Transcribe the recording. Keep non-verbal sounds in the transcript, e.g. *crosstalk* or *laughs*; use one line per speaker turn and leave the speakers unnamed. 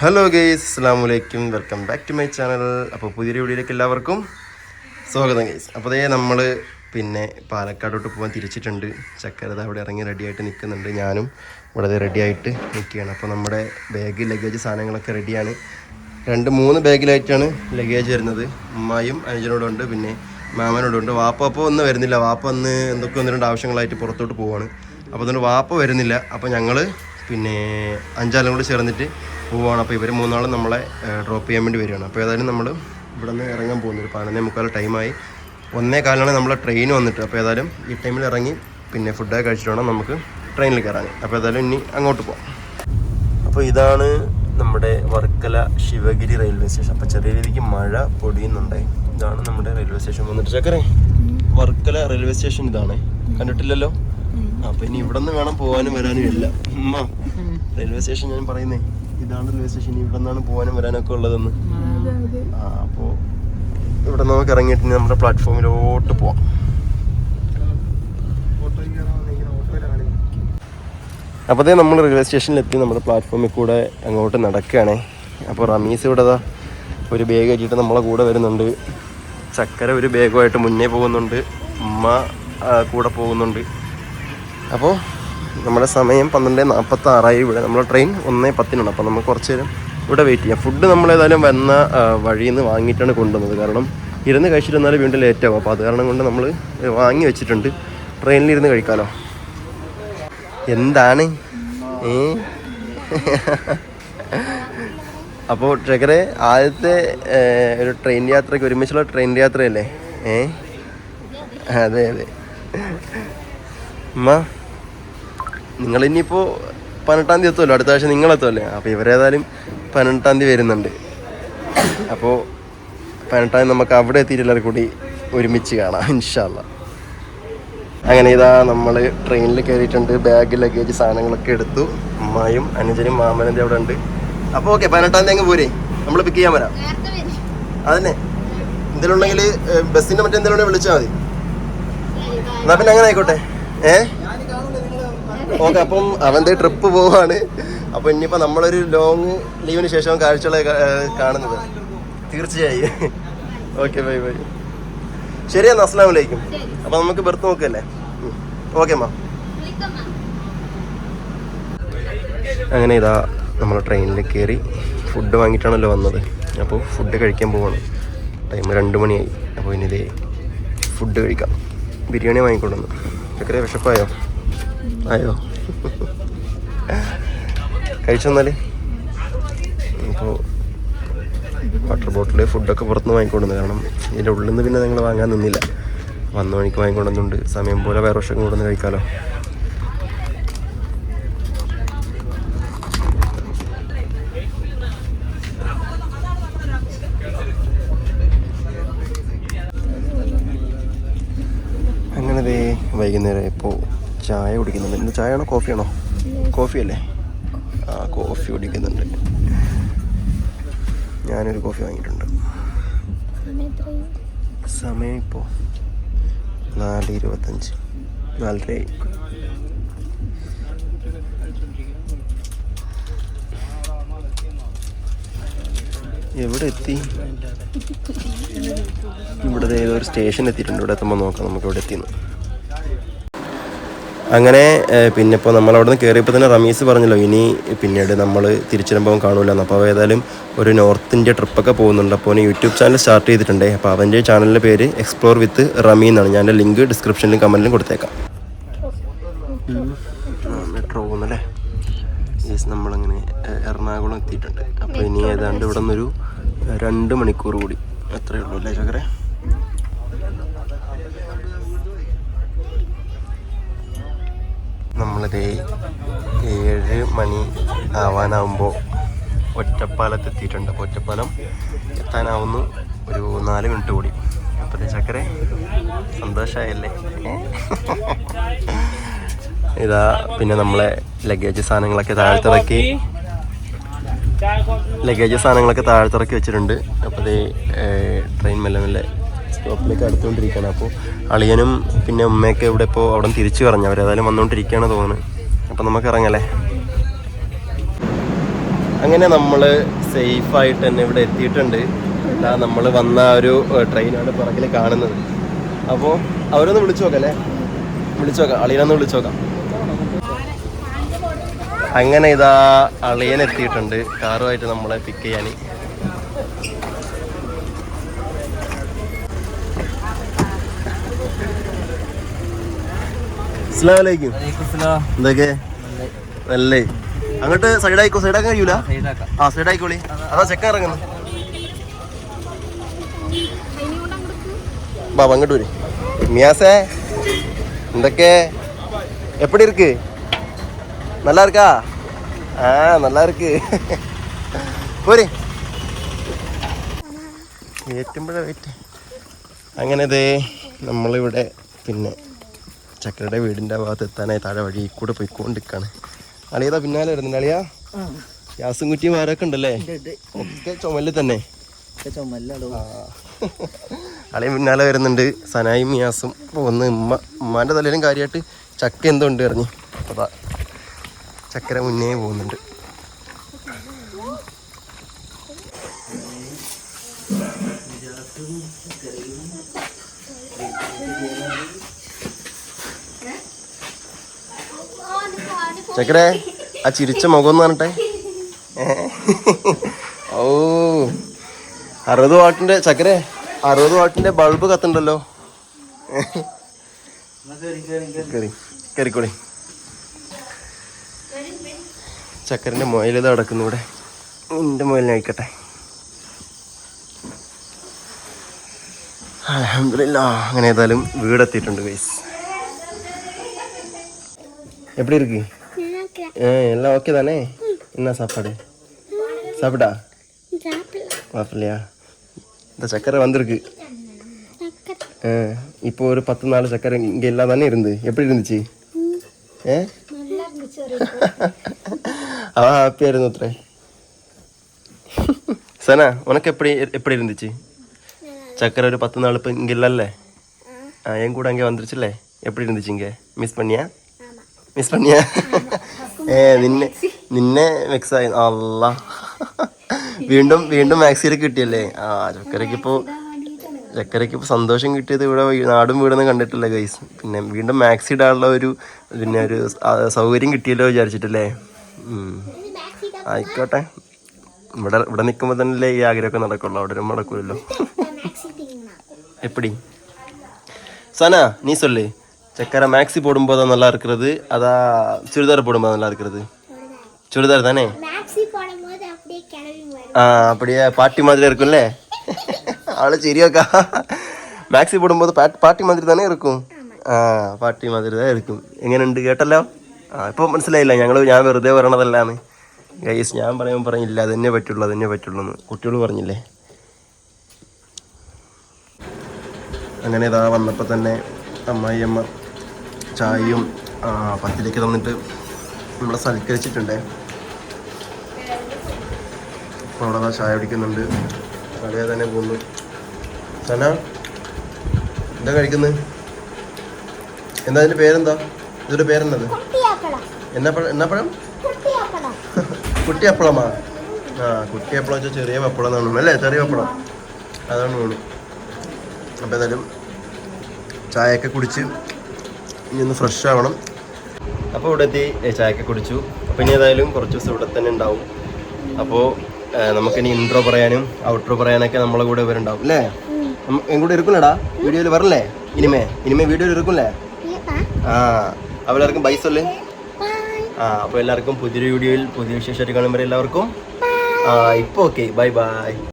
Hello guys അസ്സാം വലൈക്കും welcome back to my channel അപ്പോൾ പുതിയൊരു വീഡിയോയിലേക്ക് എല്ലാവർക്കും സ്വാഗതം ഗെയ്സ് അപ്പോൾ അതേ നമ്മൾ പിന്നെ പാലക്കാടോട്ട് പോകാൻ തിരിച്ചിട്ടുണ്ട്. ചക്കരത അവിടെ ഇറങ്ങി റെഡിയായിട്ട് നിൽക്കുന്നുണ്ട് ഞാനും. ഇവിടെ റെഡിയായിട്ട് നിൽക്കുകയാണ്. അപ്പോൾ നമ്മുടെ ബാഗ് ലഗേജ് സാധനങ്ങളൊക്കെ റെഡിയാണ് രണ്ട് മൂന്ന് ബാഗിലായിട്ടാണ് ലഗേജ് വരുന്നത്. ഉമ്മായും അനുജനോടുണ്ട് പിന്നെ മാമനോടുണ്ട് വാപ്പ അപ്പോൾ ഒന്നും വരുന്നില്ല. വാപ്പ ഒന്ന് എന്തൊക്കെ ഒന്ന് രണ്ട് ആവശ്യങ്ങളായിട്ട് പുറത്തോട്ട് പോവാണ്. അപ്പോൾ അതുകൊണ്ട് വാപ്പ വരുന്നില്ല. അപ്പോൾ ഞങ്ങൾ പിന്നെ അഞ്ചാലും കൂടി ചേർന്നിട്ട് പോവുകയാണ് അപ്പോൾ ഇവർ മൂന്നാളും നമ്മളെ ഡ്രോപ്പ് ചെയ്യാൻ വേണ്ടി വരികയാണ്. അപ്പോൾ ഏതായാലും നമ്മൾ ഇവിടെ നിന്ന് ഇറങ്ങാൻ പോകുന്നു. ഒരു പതിനൊന്നേ മുക്കാൽ ടൈമായി ഒന്നേ കാലാണ് നമ്മളെ ട്രെയിൻ വന്നിട്ട്. അപ്പോൾ ഏതായാലും ഈ ടൈമിൽ ഇറങ്ങി പിന്നെ ഫുഡൊക്കെ കഴിച്ചിട്ട് വേണം നമുക്ക് ട്രെയിനിൽ കയറാൻ അപ്പോൾ ഏതായാലും ഇനി അങ്ങോട്ട് പോകാം അപ്പോൾ ഇതാണ് നമ്മുടെ വർക്കല ശിവഗിരി റെയിൽവേ സ്റ്റേഷൻ അപ്പോൾ ചെറിയ രീതിക്ക് മഴ പൊടിയുന്നുണ്ട് ഇതാണ് നമ്മുടെ റെയിൽവേ സ്റ്റേഷൻ വന്നിട്ട് ചക്കരെ വർക്കല റെയിൽവേ സ്റ്റേഷൻ ഇതാണ്. കണ്ടിട്ടില്ലല്ലോ? അപ്പൊ ഇനി ഇവിടെ നിന്ന് വേണം പോകാനും വരാനും ഇല്ല ഉമ്മ. റെയിൽവേ സ്റ്റേഷൻ ഞാൻ പറയുന്നേ. ഇതാണ് റെയിൽവേ സ്റ്റേഷൻ ഇവിടെ നിന്നാണ് പോകാനും വരാനൊക്കെ ഉള്ളതെന്ന്. ആ അപ്പോൾ ഇവിടെ നമുക്ക് ഇറങ്ങിയിട്ട് നമ്മുടെ പ്ലാറ്റ്ഫോമിലോട്ട് പോവാം. അപ്പോൾ അതേ നമ്മൾ റെയിൽവേ സ്റ്റേഷനിലെത്തി നമ്മുടെ പ്ലാറ്റ്ഫോമിൽ കൂടെ അങ്ങോട്ട് നടക്കുകയാണ്. അപ്പോൾ റമീസ് ഇവിടെ ഒരു ബാഗ് കയറ്റിയിട്ട് നമ്മളെ കൂടെ വരുന്നുണ്ട്. ചക്കര ഒരു ബാഗുമായിട്ട് മുന്നേ പോകുന്നുണ്ട്. ഉമ്മ കൂടെ പോകുന്നുണ്ട്. അപ്പോൾ നമ്മുടെ സമയം പന്ത്രണ്ട് നാൽപ്പത്തി ആറായി ഇവിടെ. നമ്മുടെ ട്രെയിൻ ഒന്നേ പത്തിനാണ്. അപ്പോൾ നമുക്ക് കുറച്ച് നേരം ഇവിടെ വെയിറ്റ് ചെയ്യാം. ഫുഡ് നമ്മൾ ഏതായാലും വന്ന വഴിയിൽ നിന്ന് വാങ്ങിയിട്ടാണ് കൊണ്ടുവന്നത്. കാരണം ഇരുന്ന് കഴിച്ചിരുന്നാൽ വീണ്ടും ലേറ്റ് ആവും. അപ്പോൾ അത് കാരണം കൊണ്ട് നമ്മൾ വാങ്ങി വെച്ചിട്ടുണ്ട്. ട്രെയിനിലിരുന്ന് കഴിക്കാലോ. എന്താണ്? ഏ? *laughs* അപ്പോൾ ട്രെക്കറെ ആദ്യത്തെ ഒരു ട്രെയിൻ യാത്രയ്ക്ക് ഒരുമിച്ചുള്ള ട്രെയിൻ യാത്രയല്ലേ? ഏ? അതെ അതെ. അമ്മ നിങ്ങൾ ഇനിയിപ്പോൾ പതിനെട്ടാം തീയതി എത്തുമല്ലോ? അടുത്ത ആഴ്ച നിങ്ങളെത്തുമല്ലേ അപ്പോൾ ഇവരേതായാലും പതിനെട്ടാം തീയതി വരുന്നുണ്ട്. അപ്പോൾ പതിനെട്ടാം തീയതി നമുക്ക് അവിടെ എത്തിയിട്ടുള്ളവർ കൂടി ഒരുമിച്ച് കാണാം ഇൻഷാല്ല അങ്ങനെ ഇതാ നമ്മൾ ട്രെയിനിൽ കയറിയിട്ടുണ്ട്. ബാഗ് ലഗേജ് സാധനങ്ങളൊക്കെ എടുത്തു. അമ്മായും അനുജനും മാമനും അവിടെ ഉണ്ട്. അപ്പോൾ ഓക്കെ പതിനെട്ടാം തീയതി അങ്ങ് പോരെ. നമ്മൾ പിക്ക് ചെയ്യാൻ വരാം. അതന്നെ. എന്തെങ്കിലും ഉണ്ടെങ്കിൽ ബസ്സിന്റെ മറ്റേ എന്തെങ്കിലും ഉണ്ടെങ്കിൽ വിളിച്ചാൽ മതി. എന്നാൽ പിന്നെ അങ്ങനെ ആയിക്കോട്ടെ. ഏ? ഓക്കെ അപ്പം അവന്റെ ട്രിപ്പ് പോവാണ്. അപ്പോൾ ഇനിയിപ്പോൾ നമ്മളൊരു ലോങ് ലീവിന് ശേഷം കാഴ്ചകളെ കാണുന്നത്. തീർച്ചയായും. ഓക്കെ ബൈ ബൈ ശരി എന്നാ അസ്സാം വലൈക്കും അപ്പോൾ നമുക്ക് ബെർത്ത് നോക്കല്ലേ? ഓക്കെ അമ്മ അങ്ങനെ ഇതാ നമ്മൾ ട്രെയിനിൽ കയറി ഫുഡ് വാങ്ങിയിട്ടാണല്ലോ വന്നത്. അപ്പോൾ ഫുഡ് കഴിക്കാൻ പോവാണ്. ടൈം രണ്ട് മണിയായി. അപ്പോൾ ഇനി ഇതേ ഫുഡ് കഴിക്കാം. ബിരിയാണി വാങ്ങിക്കൊണ്ടുവന്നു. ചക്കര വിശപ്പായോ? ആയോ കഴിച്ചെന്നാൽ അപ്പോൾ വാട്ടർ ബോട്ടിൽ ഫുഡൊക്കെ പുറത്തുനിന്ന് വാങ്ങിക്കൊണ്ടു കാരണം ഇതിന്റെ ഉള്ളിൽ നിന്ന് പിന്നെ നിങ്ങൾ വാങ്ങാൻ നിന്നില്ല. വന്ന മണിക്ക് വാങ്ങിക്കൊണ്ടുവന്നുണ്ട് സമയം പോലെ വേറെ വർഷം കൊണ്ടുവന്ന് കഴിക്കാമല്ലോ അങ്ങനെ ദേ വൈകുന്നേരം ഇപ്പോൾ ചായ കുടിക്കുന്നുണ്ട് ഇന്ന് ചായ ആണോ കോഫിയാണോ? കോഫി അല്ലേ ആ കോഫി കുടിക്കുന്നുണ്ട്. ഞാനൊരു കോഫി വാങ്ങിയിട്ടുണ്ട്. സമയം ഇപ്പോൾ നാല് ഇരുപത്തഞ്ച്. നാലരയായി. എവിടെ എത്തി? ഇവിടെ ഏതോ ഒരു സ്റ്റേഷൻ എത്തിയിട്ടുണ്ട് ഇവിടെ എത്തുമ്പോൾ നോക്കാം നമുക്ക് ഇവിടെ എത്തിയെന്ന്. അങ്ങനെ പിന്നെ ഇപ്പോൾ നമ്മൾ അവിടെ നിന്ന് കയറിയപ്പോൾ തന്നെ റമീസ് പറഞ്ഞല്ലോ ഇനി പിന്നീട് നമ്മൾ തിരിച്ചുവരുമ്പോൾ കാണൂലെന്ന് അപ്പോൾ ഏതായാലും ഒരു നോർത്ത് ഇന്ത്യ ട്രിപ്പൊക്കെ പോകുന്നുണ്ട്. അപ്പോൾ യൂട്യൂബ് ചാനൽ സ്റ്റാർട്ട് ചെയ്തിട്ടുണ്ട്. അപ്പോൾ അവന്റെ ചാനലിന്റെ പേര് എക്സ്പ്ലോർ വിത്ത് റമി എന്നാണ്. ഞാൻ ലിങ്ക് ഡിസ്ക്രിപ്ഷനിലും കമന്റിലും കൊടുത്തേക്കാം. മെട്രോ പോകുന്നല്ലേ? നമ്മളങ്ങനെ എറണാകുളം എത്തിയിട്ടുണ്ട്. അപ്പോൾ ഇനി ഏതാണ്ട് ഇവിടെ നിന്നൊരു രണ്ട് മണിക്കൂർ കൂടി. അത്രയേ ഉള്ളൂ അല്ലേ ചക്കരെ നമ്മളിത് ഏഴ് മണി ആവാനാവുമ്പോൾ ഒറ്റപ്പാലത്ത് എത്തിയിട്ടുണ്ട് അപ്പോൾ ഒറ്റപ്പാലം എത്താനാവുന്നു. ഒരു നാല് മിനിറ്റ് കൂടി. അപ്പോഴത്തെ ചക്കരെ സന്തോഷമായല്ലേ *laughs* ഇതാ പിന്നെ നമ്മളെ ലഗേജ് സാധനങ്ങളൊക്കെ താഴ്ത്തിറക്കി ലഗേജ് സാധനങ്ങളൊക്കെ താഴ്ത്തിറക്കി വെച്ചിട്ടുണ്ട്. അപ്പോൾ ഇത് ട്രെയിൻ മെല്ലെ മെല്ലെ സ്റ്റോപ്പിലേക്ക് അടുത്തുകൊണ്ടിരിക്കുകയാണ്. അപ്പോൾ അളിയനും പിന്നെ ഉമ്മയൊക്കെ ഇവിടെ ഇപ്പോൾ അവിടെ തിരിച്ചു പറഞ്ഞു. അവരേതായാലും വന്നുകൊണ്ടിരിക്കുകയാണ് തോന്നുന്നത് അപ്പോൾ നമുക്ക് ഇറങ്ങല്ലേ? അങ്ങനെ നമ്മൾ സേഫായിട്ട് തന്നെ ഇവിടെ എത്തിയിട്ടുണ്ട്. എന്നാൽ നമ്മൾ വന്ന ഒരു ട്രെയിനാണ് പുറകിൽ കാണുന്നത്. അപ്പോൾ അവരൊന്ന് വിളിച്ചു നോക്കാം അല്ലേ വിളിച്ചു നോക്കാം. അളിയനൊന്ന് വിളിച്ചു നോക്കാം. അങ്ങനെ ഇതാ അളിയൻ എത്തിയിട്ടുണ്ട്. കാറുമായിട്ട് നമ്മളെ പിക്ക് ചെയ്യാൻ. അസ്സലാമലൈക്കും. എന്തൊക്കെ? നല്ലേ. അങ്ങോട്ട് സൈഡ് ആയിക്കോ സൈഡ് ആക്കാൻ കഴിയൂല ആ സൈഡ് ആയിക്കോളി അതാ ചെക്ക ഇറങ്ങുന്നു ബാബ അങ്ങോട്ട് വരും. മിയാസേ എന്തൊക്കെ? എപ്പടി ഇருக்கு நல்லா இருக்கா ஆ நல்லா இருக்கு പോരെ. ഏറ്റുമ്പോഴേ വെയിറ്റ് അങ്ങനെ ഇതേ നമ്മളിവിടെ പിന്നെ ചക്കരയുടെ വീടിന്റെ ഭാഗത്ത് എത്താനായി താഴെ വഴി കൂടെ പോയിക്കൊണ്ടിരിക്കാണ്. അളിയതാ പിന്നാലെ വരുന്നുണ്ട്. അളിയാ ഗ്യാസും കുറ്റിയും ആരൊക്കെ ഉണ്ടല്ലേ? ഒക്കെ ചുമൽ തന്നെ. ആ. അളിയൻ പിന്നാലെ വരുന്നുണ്ട്. സനായും മിയാസും ഒന്ന് ഉമ്മ ഉമ്മാന്റെ തലയിലും കാര്യമായിട്ട് ചക്ക എന്തോ ഉണ്ട് പറഞ്ഞു. അതാ ചക്കര മുന്നേ പോകുന്നുണ്ട്. ചക്കരെ ആ ചിരിച്ച മുഖം എന്ന് പറഞ്ഞെ ഓ അറുപത് വാട്ടിന്റെ ചക്കരെ അറുപത് വാട്ടിന്റെ ബൾബ് കത്തുണ്ടല്ലോ കറി കറിക്കോളി. ചക്കരന്റെ മുയലിത് കിടക്കുന്നു ഇവിടെ. എന്റെ മുയലിനെ അയക്കട്ടെ അലഹമില്ല അങ്ങനെ ഏതായാലും വീടെത്തിയിട്ടുണ്ട് ഗൈസ് എപ്പിടി ഇരിക്കും? எல்லாம் ஓகே தானே? என்ன சாப்பாடு? சாப்பிடா சாப்பிடலையா? இந்த சக்கரை வந்திருக்கு. இப்போ ஒரு பத்து நாள் சக்கரை இங்கே எல்லாம் தானே இருந்து? எப்படி இருந்துச்சு? ஏ? *laughs* அவன் ஹாப்பியாக இருந்துத்துறேன் *laughs* சனா உனக்கு எப்படி எப்படி இருந்துச்சு? சக்கரை ஒரு பத்து நாள் இப்போ இங்கே இல்லைல்ல என் கூட அங்கே வந்துருச்சுல்ல? எப்படி இருந்துச்சு இங்கே? மிஸ் பண்ணியா? மிஸ் பண்ணியா? ഏ നിന്നെ നിന്നെ മിക്സ് ആയി. അല്ല *laughs* വീണ്ടും വീണ്ടും മാക്സിയിൽ കിട്ടിയല്ലേ? ആ ചക്കരയ്ക്ക് ഇപ്പോൾ ചക്കരയ്ക്ക് ഇപ്പോൾ സന്തോഷം കിട്ടിയത് ഇവിടെ നാടും വീടൊന്നും കണ്ടിട്ടില്ല ഗൈസ് പിന്നെ വീണ്ടും മാക്സി ഇടാനുള്ള ഒരു പിന്നെ ഒരു സൗകര്യം കിട്ടിയല്ലോ വിചാരിച്ചിട്ടല്ലേ? ആയിക്കോട്ടെ. ഇവിടെ ഇവിടെ നിൽക്കുമ്പോൾ തന്നെ ഈ ആഗ്രഹമൊക്കെ നടക്കുള്ളൂ. അവിടെ നടക്കുമല്ലോ എപ്പടി? സന നീ സൊല്ലേ. சக்கரை மேக்ஸி போடும்போது தான் நல்லா இருக்கிறது அதா சுடிதார் போடும்போது நல்லா இருக்கிறது சுடிதார் தானே
மேக்ஸி போடும்போது அப்படியே கிளம்பி வரும்
ஆ அப்படியே பாட்டி மாதிரி இருக்கும்ல அவ்வளோ சரியாக்கா மேக்ஸி போடும்போது பாட்டி பாட்டி மாதிரி தானே இருக்கும் ആ പാട്ടി മാതിരി தான் இருக்கும் എങ്ങനെയുണ്ട് കേട്ടല്ലോ ആ ഇപ്പോൾ മനസ്സിലായില്ല ഞങ്ങൾ ഞാൻ വെറുതെ പറയണതല്ലാന്ന് ഗൈസ് ഞാൻ പറയുമ്പോൾ പറഞ്ഞില്ല അതന്നെ പറ്റുള്ളൂ അതന്നെ പറ്റുള്ളൂ എന്ന് കുട്ടികൾ പറഞ്ഞില്ലേ അങ്ങനെ ഇതാ വന്നപ്പോൾ തന്നെ അമ്മായിയമ്മ ചായയും പത്തിലേക്ക് തന്നിട്ട് നമ്മളെ സൽക്കരിച്ചിട്ടുണ്ട്. അവിടെ ചായ പിടിക്കുന്നുണ്ട് കടയെ തന്നെ പോകുന്നു. സന എന്താ കഴിക്കുന്നത് എന്താ അതിന്റെ പേരെന്താ? ഇതിന്റെ പേരെന്നത്? എന്നാ പഴം എന്നാ പഴം? കുട്ടിയപ്പളമാ? ആ കുട്ടിയപ്പളം വെച്ചാൽ ചെറിയ പപ്പളം എന്നാണ് തോന്നുന്നു. അല്ലേ? ചെറിയ പപ്പളം അതാണ് തോന്നുന്നു. അപ്പോൾ ഏതായാലും ചായയൊക്കെ കുടിച്ച് ഇനി ഒന്ന് ഫ്രഷ് ആവണം. അപ്പോൾ ഇവിടെ എത്തി ചായക്കെ കുടിച്ചു. അപ്പോൾ ഇനി ഏതായാലും കുറച്ച് ദിവസം ഇവിടെ തന്നെ ഉണ്ടാവും. അപ്പോൾ നമുക്കിനി ഇൻട്രോ പറയാനും ഔട്ട്രോ പറയാനൊക്കെ നമ്മളെ കൂടെ ഇവരുണ്ടാവും അല്ലേ? എങ്ങോട്ട് ഇരിക്കില്ലടാ വീഡിയോയിൽ വരല്ലേ? ഇനിമേ ഇനിമേ വീഡിയോയിൽ
ഇരിക്കില്ലേ
ആ അവരെല്ലാവർക്കും ബൈ സൊല്ലേ. ആ അപ്പോൾ എല്ലാവർക്കും പുതിയൊരു വീഡിയോയിൽ പുതിയ വിശേഷമായിട്ട് കാണുമ്പോൾ എല്ലാവർക്കും. ആ ഇപ്പോൾ ഓക്കെ ബൈ ബൈ